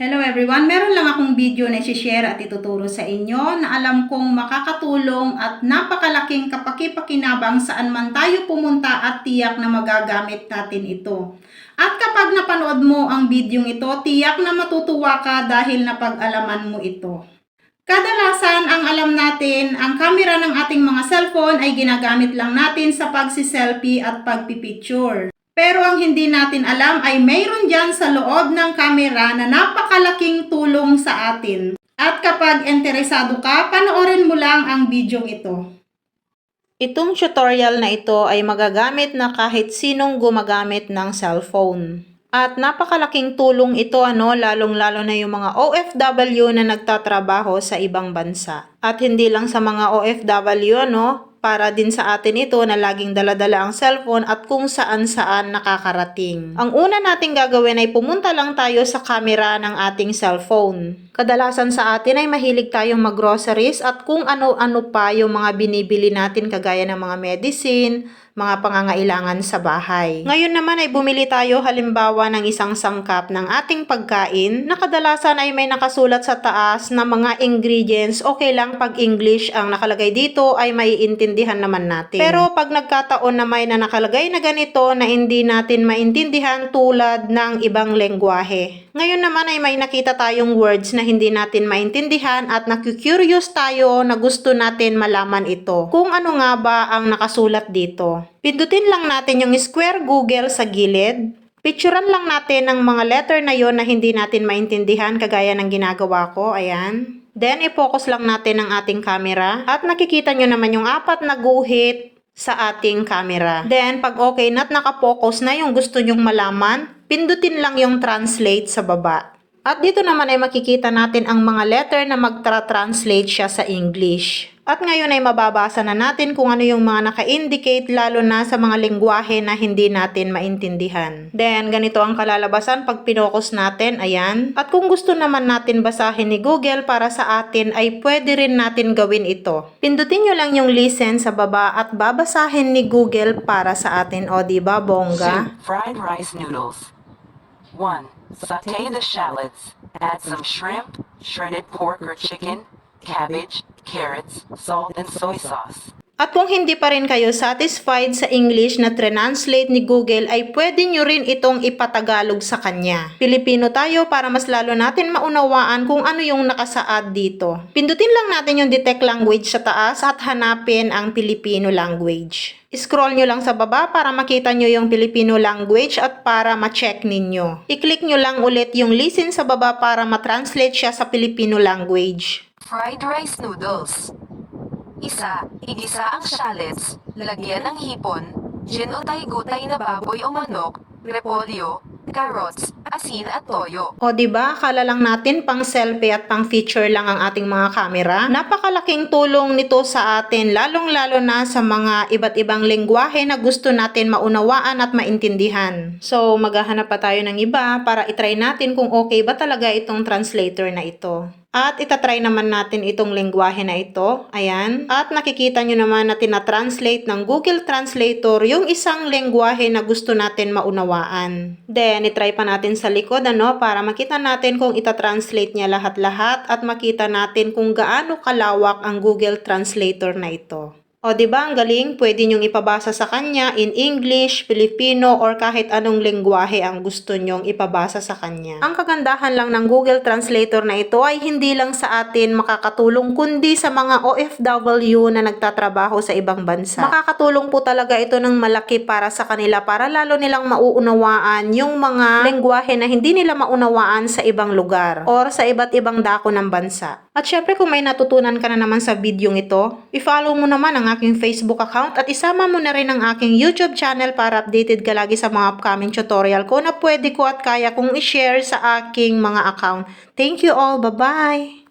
Hello everyone! Meron lang akong video na i-share at ituturo sa inyo na alam kong makakatulong at napakalaking kapakipakinabang saan man tayo pumunta at tiyak na magagamit natin ito. At kapag napanood mo ang video ito, tiyak na matutuwa ka dahil napag-alaman mo ito. Kadalasan ang alam natin, ang camera ng ating mga cellphone ay ginagamit lang natin sa pagsiselfie at pagpipicture. Pero ang hindi natin alam ay mayroon dyan sa loob ng camera na napakalaking tulong sa atin. At kapag interesado ka, panoorin mo lang ang video ito. Itong tutorial na ito ay magagamit na kahit sinong gumagamit ng cellphone. At napakalaking tulong ito ano, lalong-lalo na yung mga OFW na nagtatrabaho sa ibang bansa. At hindi lang sa mga OFW ano, para din sa atin ito na laging daladala ang cellphone at kung saan-saan nakakarating. Ang una nating gagawin ay pumunta lang tayo sa camera ng ating cellphone. Kadalasan sa atin ay mahilig tayong mag-groceries at kung ano-ano pa yung mga binibili natin kagaya ng mga medicine, mga pangangailangan sa bahay. Ngayon naman ay bumili tayo halimbawa ng isang sangkap ng ating pagkain na kadalasan ay may nakasulat sa taas na mga ingredients. Okay lang pag English ang nakalagay dito ay maiintindihan naman natin. Pero pag nagkataon na may na nakalagay na ganito na hindi natin maintindihan tulad ng ibang lengguwahe. Ngayon naman ay may nakita tayong words na hindi natin maintindihan at naku-curious tayo na gusto natin malaman ito. Kung ano nga ba ang nakasulat dito. Pindutin lang natin yung square Google sa gilid. Picturean lang natin ang mga letter na yon na hindi natin maintindihan kagaya ng ginagawa ko. Ayan. Then, i-focus lang natin ang ating camera. At nakikita nyo naman yung apat na guhit sa ating camera. Then, pag okay na at nakapokus na yung gusto nyong malaman, pindutin lang yung translate sa baba. At dito naman ay makikita natin ang mga letter na magtra-translate siya sa English. At ngayon ay mababasa na natin kung ano yung mga naka-indicate lalo na sa mga lingwahe na hindi natin maintindihan. Then, ganito ang kalalabasan pag pinokus natin, ayan. At kung gusto naman natin basahin ni Google para sa atin ay pwede rin natin gawin ito. Pindutin nyo lang yung listen sa baba at babasahin ni Google para sa atin. O, di ba bongga? Soup, fried rice noodles. 1. Saute the shallots. Add some shrimp, shredded pork or chicken, cabbage, carrots, salt, and soy sauce. At kung hindi pa rin kayo satisfied sa English na translate ni Google ay pwede nyo rin itong ipatagalog sa kanya. Pilipino tayo para mas lalo natin maunawaan kung ano yung nakasaad dito. Pindutin lang natin yung detect language sa taas at hanapin ang Filipino language. Scroll nyo lang sa baba para makita nyo yung Filipino language at para ma-check ninyo. I-click nyo lang ulit yung listen sa baba para ma-translate siya sa Filipino language. Fried rice noodles. Isa, igisa ang shallots, lagyan ng hipon, ginutay-gutay na baboy o manok, repolyo, carrots, asin at toyo. O ba, kala lang natin pang selfie at pang feature lang ang ating mga camera. Napakalaking tulong nito sa atin, lalong-lalo na sa mga iba't ibang lengguwahe na gusto natin maunawaan at maintindihan. So, maghahanap pa tayo ng iba para itry natin kung okay ba talaga itong translator na ito. At itatry naman natin itong lengguwahe na ito. Ayan. At nakikita nyo naman na tina-translate ng Google Translator yung isang lengguwahe na gusto natin maunawaan. Then, itry pa natin sa likod ano, para makita natin kung ita-translate niya lahat-lahat at makita natin kung gaano kalawak ang Google Translator na ito. O di ba ang galing, pwede nyong ipabasa sa kanya in English, Filipino, or kahit anong lengguwahe ang gusto nyong ipabasa sa kanya. Ang kagandahan lang ng Google Translator na ito ay hindi lang sa atin makakatulong kundi sa mga OFW na nagtatrabaho sa ibang bansa. Makakatulong po talaga ito ng malaki para sa kanila para lalo nilang mauunawaan yung mga lengguwahe na hindi nila maunawaan sa ibang lugar or sa iba't ibang dako ng bansa. At syempre kung may natutunan ka na naman sa video ito, i-follow mo naman ang aking Facebook account at isama mo na rin ang aking YouTube channel para updated ka lagi sa mga upcoming tutorial ko na pwede ko at kaya kong i-share sa aking mga account. Thank you all. Bye-bye!